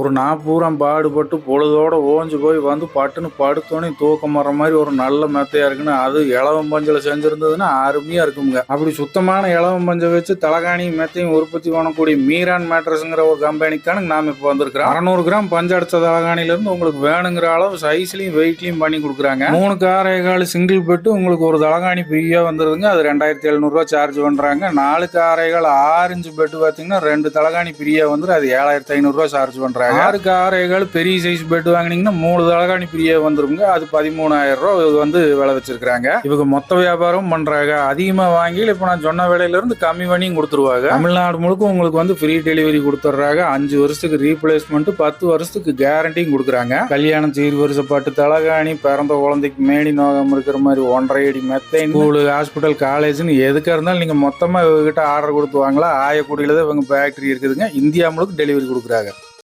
ஒரு நாப்பூரம் பாடுபட்டு பொழுதோடு ஓஞ்சு போய் வந்து பட்டுன்னு படுத்தோன்னே தூக்கம் வர மாதிரி ஒரு நல்ல மெத்தையாக இருக்குன்னு அது இளவம் பஞ்சில் செஞ்சுருந்ததுன்னா அருமையாக இருக்குங்க. அப்படி சுத்தமான இளவம் பஞ்சை வச்சு தலகாணியும் மெத்தையும் உற்பத்தி பண்ணக்கூடிய மீரான் மேட்ரஸுங்கிற ஒரு கம்பெனிக்கான நாம் இப்போ வந்திருக்கிறோம். அறநூறு கிராம் பஞ்சடிச்ச அடித்த இருந்து உங்களுக்கு வேணுங்கிற அளவு சைஸ்லையும் வெயிட்லையும் பண்ணி கொடுக்குறாங்க. மூணு காரை கால் சிங்கிள் பெட்டு உங்களுக்கு ஒரு தலகாணி ஃப்ரீயாக வந்துருதுங்க. அது ரெண்டாயிரத்தி எழுநூறுவா சார்ஜ் பண்ணுறாங்க நாலு காரைகள் ஆறு இன்ச்சு பெட்டு பார்த்தீங்கன்னா ரெண்டு தலகாணி ஃப்ரீயாக வந்துடும் அது ஏழாயிரத்தி ஐநூறுரூவா சார்ஜ் பண்ணுறாங்க பண்றாங்க ஆறு காரைகள் பெரிய சைஸ் பெட் வாங்கினீங்கன்னா மூணு தலகாணி பிரிய வந்துருங்க. அது பதிமூணாயிரம் ரூபா இவங்க வந்து விலை வச்சிருக்காங்க இவங்க மொத்த வியாபாரம் பண்றாங்க. அதிகமா வாங்கி இப்போ நான் சொன்ன விலையில இருந்து கம்மி பண்ணியும் கொடுத்துருவாங்க. தமிழ்நாடு முழுக்க உங்களுக்கு வந்து ஃப்ரீ டெலிவரி கொடுத்துட்றாங்க அஞ்சு வருஷத்துக்கு ரீப்ளேஸ்மெண்ட் பத்து வருஷத்துக்கு கேரண்டியும் கொடுக்குறாங்க. கல்யாணம் சீர் வருஷப்பட்டு தலகாணி பிறந்த குழந்தைக்கு மேடி நோகம் இருக்கிற மாதிரி ஒன்றரை அடி மெத்தை ஸ்கூலு ஹாஸ்பிட்டல் காலேஜ்னு எதுக்காக இருந்தாலும் நீங்க மொத்தமா இவங்ககிட்ட ஆர்டர் கொடுத்து வாங்கலாம். ஆயக்குடியில தான் இவங்க ஃபேக்டரி இருக்குதுங்க. இந்தியா முழுக்க டெலிவரி கொடுக்குறாங்க.